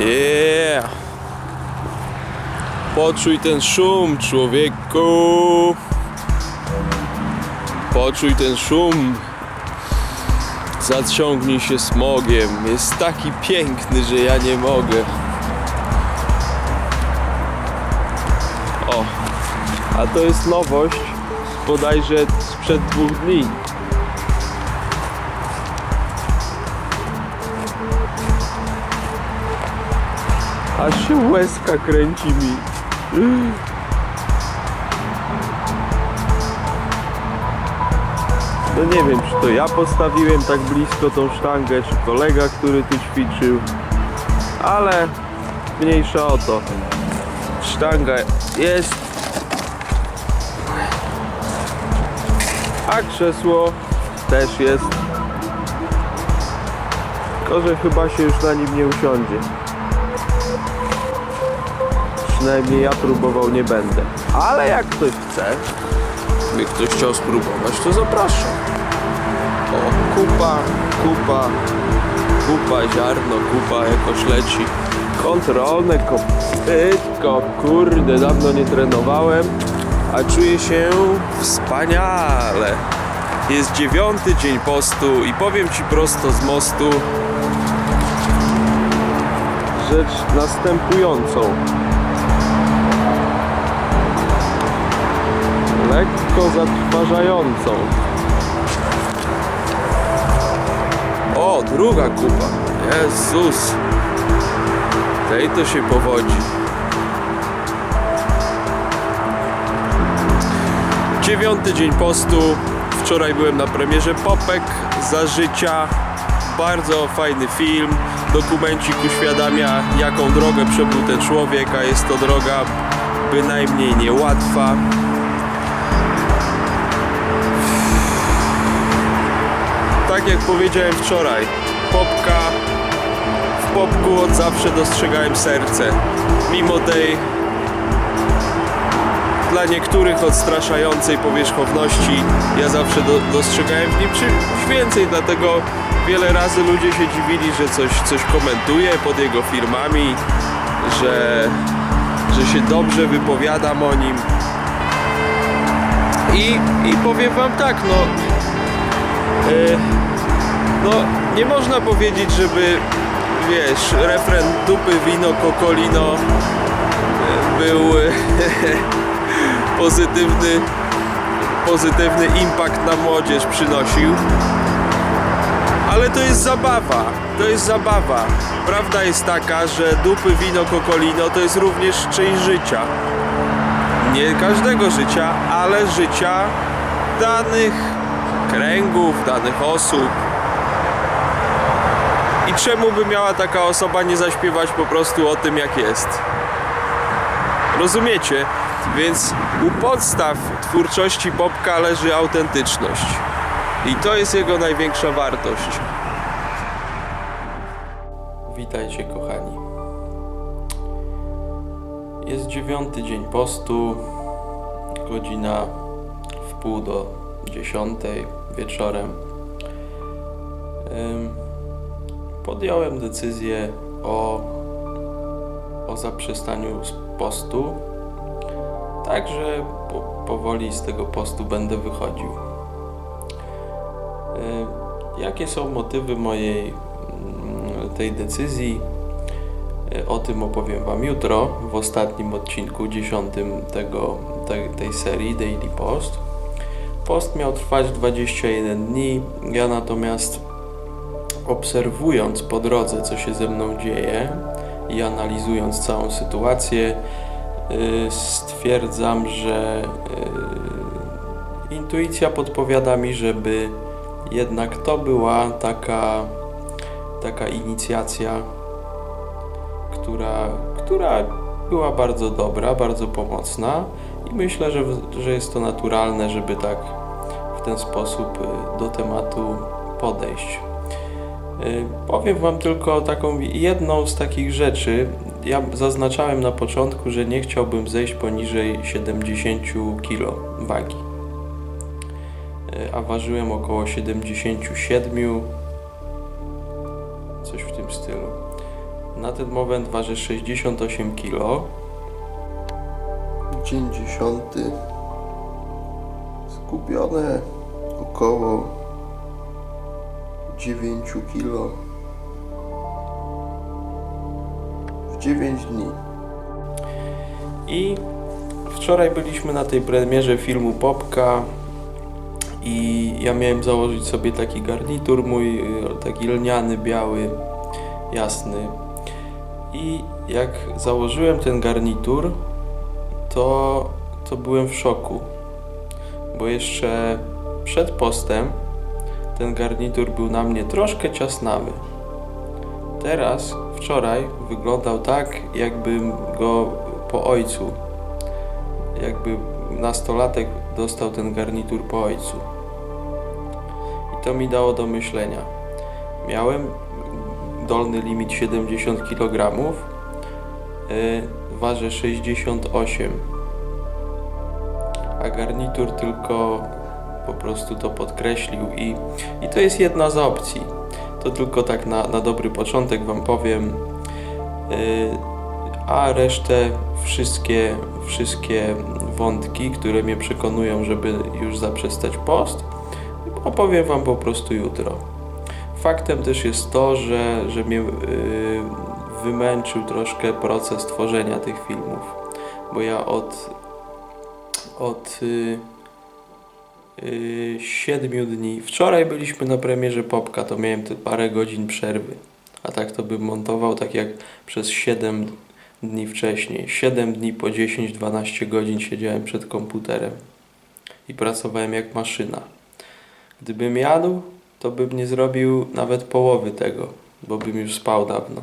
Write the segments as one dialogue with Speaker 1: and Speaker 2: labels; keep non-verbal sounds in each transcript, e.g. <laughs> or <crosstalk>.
Speaker 1: Yeah! Poczuj ten szum, człowieku! Poczuj ten szum! Zaciągnij się smogiem. Jest taki piękny, że ja nie mogę. O, a to jest nowość bodajże sprzed dwóch dni. Aż się łezka kręci mi. No nie wiem, czy to ja postawiłem tak blisko tą sztangę, czy kolega, który tu ćwiczył. Ale mniejsza o to. Sztanga jest. A krzesło też jest. Tylko, że chyba się już na nim nie usiądzie. Przynajmniej ja próbował nie będę. Ale jak ktoś chce, by ktoś chciał spróbować, to zapraszam. O, kupa, kupa, kupa, ziarno, kupa jakoś leci. Kontrolne kopytko, kurde, dawno nie trenowałem, a czuję się wspaniale. Jest dziewiąty dzień postu i powiem Ci prosto z mostu rzecz następującą. Lekko zatrważającą. O, druga kupa. Jezus. Tej to się powodzi. Dziewiąty dzień postu. Wczoraj byłem na premierze Popek za życia. Bardzo fajny film. Dokumencik uświadamia, jaką drogę przebył ten człowiek, a jest to droga bynajmniej niełatwa. Tak jak powiedziałem wczoraj, popka w popku od zawsze dostrzegałem serce. Mimo tej dla niektórych odstraszającej powierzchowności, ja zawsze do, dostrzegałem w nim czymś więcej, dlatego wiele razy ludzie się dziwili, że coś, coś komentuje pod jego filmami, że, że się dobrze wypowiadam o nim. I, i powiem wam tak, no E, no, nie można powiedzieć, żeby wiesz, refren dupy, wino, kokolino e, był <laughs> pozytywny, pozytywny impact na młodzież przynosił. Ale to jest zabawa, to jest zabawa. Prawda jest taka, że dupy, wino, kokolino to jest również część życia. Nie każdego życia, ale życia danych kręgów, danych osób. I czemu by miała taka osoba nie zaśpiewać po prostu o tym, jak jest? Rozumiecie? Więc u podstaw twórczości Bobka leży autentyczność. I to jest jego największa wartość. Witajcie, kochani. Jest dziewiąty dzień postu, godzina w pół do dziesiątej wieczorem. Ym, Podjąłem decyzję o, o zaprzestaniu z postu, także po, powoli z tego postu będę wychodził. Ym, Jakie są motywy mojej mm, tej decyzji? Y, O tym opowiem Wam jutro w ostatnim odcinku, dziesiątym tego, tej, tej serii Daily Post. Post miał trwać 21 dni. Ja natomiast obserwując po drodze, co się ze mną dzieje i analizując całą sytuację, y, stwierdzam, że y, intuicja podpowiada mi, żeby jednak to była taka, taka inicjacja, która, która była bardzo dobra, bardzo pomocna i myślę, że, że jest to naturalne, żeby tak w ten sposób y, do tematu podejść. Y, Powiem Wam tylko taką jedną z takich rzeczy. Ja zaznaczałem na początku, że nie chciałbym zejść poniżej 70 kg wagi. Y, A ważyłem około 77, coś w tym stylu. Na ten moment waży 68 kg.
Speaker 2: Dzień dziesiąty. Zgubione około 9 kilo. W 9 dni.
Speaker 1: I wczoraj byliśmy na tej premierze filmu Popka i ja miałem założyć sobie taki garnitur mój, taki lniany, biały, jasny. I jak założyłem ten garnitur, to, to byłem w szoku, bo jeszcze przed postem ten garnitur był na mnie troszkę ciasnawy. Teraz, wczoraj, wyglądał tak, jakbym go po ojcu. Jakby nastolatek dostał ten garnitur po ojcu. I to mi dało do myślenia. Miałem dolny limit 70 kg, yy, ważę 68, a garnitur tylko po prostu to podkreślił i, i to jest jedna z opcji. To tylko tak na, na dobry początek Wam powiem. Yy, a resztę, wszystkie, wszystkie wątki, które mnie przekonują, żeby już zaprzestać post, opowiem Wam po prostu jutro. Faktem też jest to, że, że mnie yy, wymęczył troszkę proces tworzenia tych filmów, bo ja od, od yy, yy, 7 dni, wczoraj byliśmy na premierze Popka, to miałem te parę godzin przerwy, a tak to bym montował tak jak przez 7 dni wcześniej. 7 dni po 10-12 godzin siedziałem przed komputerem i pracowałem jak maszyna. Gdybym jadł, to bym nie zrobił nawet połowy tego, bo bym już spał dawno.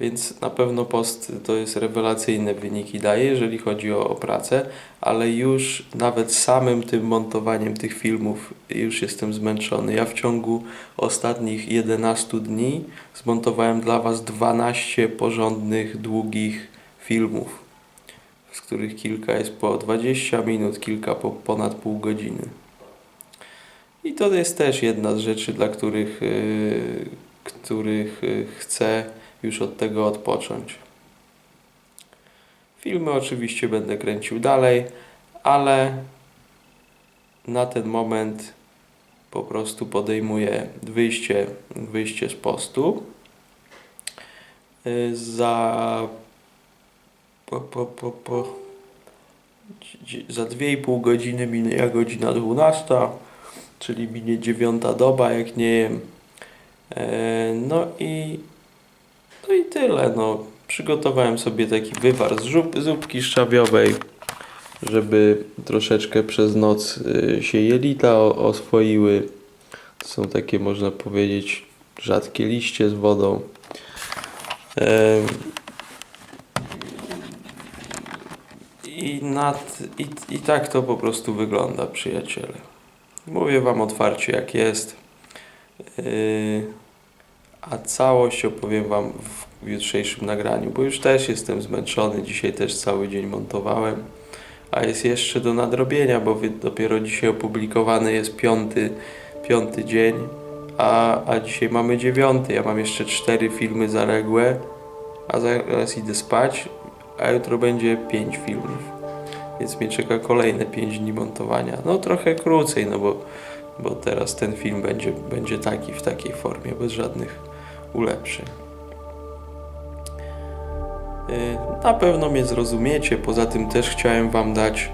Speaker 1: Więc na pewno post to jest rewelacyjne wyniki daje, jeżeli chodzi o, o pracę, ale już nawet samym tym montowaniem tych filmów już jestem zmęczony. Ja w ciągu ostatnich 11 dni zmontowałem dla Was 12 porządnych, długich filmów, z których kilka jest po 20 minut, kilka po ponad pół godziny. I to jest też jedna z rzeczy, dla których, yy, których yy, chcę już od tego odpocząć. Filmy oczywiście będę kręcił dalej, ale na ten moment po prostu podejmuję wyjście, wyjście z postu. Y, Za po, po, po, po, za 2,5 godziny minie godzina 12, czyli minie dziewiąta doba, jak nie jem. E, No i no i tyle, no. Przygotowałem sobie taki wywar z zup, zupki szczawiowej, żeby troszeczkę przez noc y, się jelita oswoiły. To są takie, można powiedzieć, rzadkie liście z wodą. I, nad, i, I tak to po prostu wygląda, przyjaciele. Mówię Wam otwarcie, jak jest. Yy, a całość opowiem Wam w jutrzejszym nagraniu, bo już też jestem zmęczony. Dzisiaj też cały dzień montowałem, a jest jeszcze do nadrobienia, bo dopiero dzisiaj opublikowany jest piąty, piąty dzień, a, a dzisiaj mamy dziewiąty. Ja mam jeszcze cztery filmy zaległe, a zaraz idę spać, a jutro będzie pięć filmów. Więc mnie czeka kolejne pięć dni montowania. No trochę krócej, no bo, bo teraz ten film będzie, będzie taki, w takiej formie, bez żadnych ulepszeń. Y, Na pewno mnie zrozumiecie, poza tym też chciałem Wam dać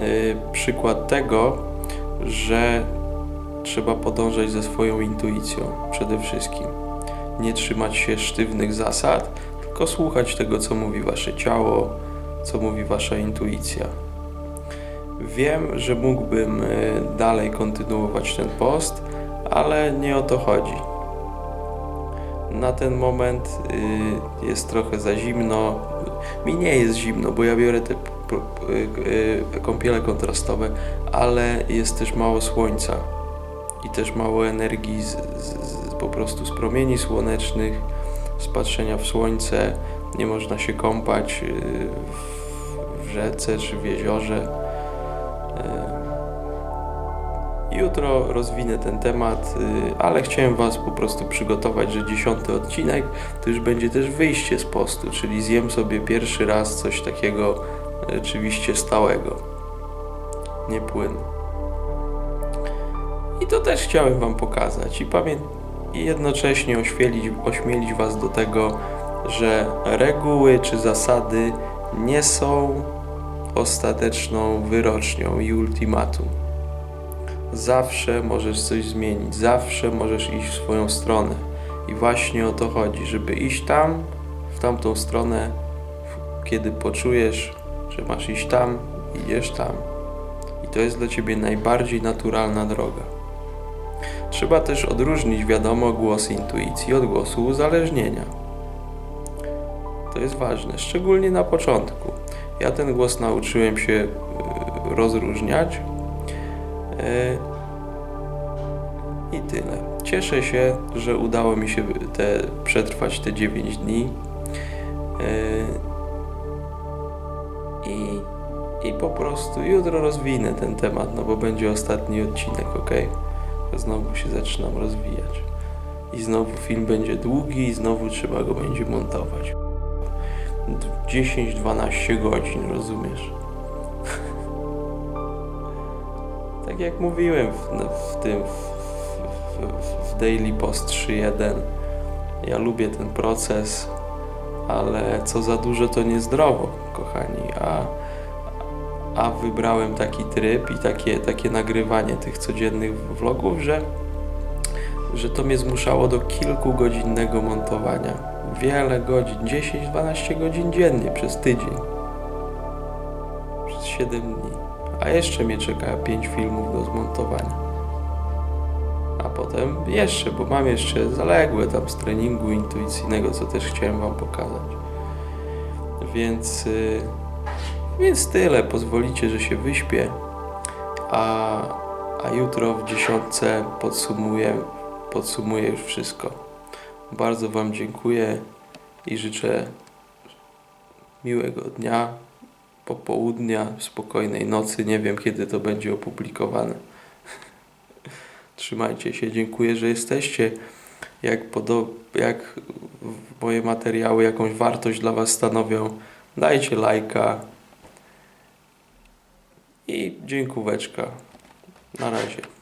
Speaker 1: y, przykład tego, że trzeba podążać ze swoją intuicją przede wszystkim. Nie trzymać się sztywnych zasad, tylko słuchać tego, co mówi Wasze ciało, co mówi Wasza intuicja. Wiem, że mógłbym y, dalej kontynuować ten post, ale nie o to chodzi. Na ten moment y, jest trochę za zimno. Mi nie jest zimno, bo ja biorę te y, kąpiele kontrastowe, ale jest też mało słońca i też mało energii z, z, z, po prostu z promieni słonecznych, z patrzenia w słońce. Nie można się kąpać y, w, w rzece czy w jeziorze. Jutro rozwinę ten temat, y, ale chciałem Was po prostu przygotować, że dziesiąty odcinek to już będzie też wyjście z postu, czyli zjem sobie pierwszy raz coś takiego rzeczywiście stałego, nie płyn. I to też chciałem Wam pokazać i, pamię- i jednocześnie ośmielić, ośmielić Was do tego, że reguły czy zasady nie są ostateczną wyrocznią i ultimatum. Zawsze możesz coś zmienić, zawsze możesz iść w swoją stronę. I właśnie o to chodzi, żeby iść tam, w tamtą stronę, kiedy poczujesz, że masz iść tam, idziesz tam. I to jest dla ciebie najbardziej naturalna droga. Trzeba też odróżnić, wiadomo, głos intuicji od głosu uzależnienia. To jest ważne, szczególnie na początku. Ja ten głos nauczyłem się y, rozróżniać. Y, I tyle. Cieszę się, że udało mi się te, przetrwać te 9 dni. Y, I, I po prostu jutro rozwinę ten temat, no bo będzie ostatni odcinek, ok? Znowu się zaczynam rozwijać. I znowu film będzie długi, i znowu trzeba go będzie montować. 10-12 godzin, rozumiesz? Tak jak mówiłem w, no, w tym w, w, Daily Post 3.1 ja lubię ten proces, ale co za dużo to niezdrowo, kochani, a, a wybrałem taki tryb i takie, takie nagrywanie tych codziennych vlogów, że, że to mnie zmuszało do kilkugodzinnego montowania wiele godzin, 10-12 godzin dziennie przez tydzień. Przez 7 dni. A jeszcze mnie czeka 5 filmów do zmontowania. A potem jeszcze, bo mam jeszcze zaległe tam z treningu intuicyjnego, co też chciałem Wam pokazać. Więc, y, więc tyle. Pozwolicie, że się wyśpię. A, a jutro w dziesiątce podsumuję, podsumuję już wszystko. Bardzo Wam dziękuję i życzę miłego dnia, popołudnia, spokojnej nocy. Nie wiem, kiedy to będzie opublikowane. <laughs> Trzymajcie się, dziękuję, że jesteście. Jak, jak moje materiały jakąś wartość dla Was stanowią, dajcie lajka i dziękóweczka. Na razie.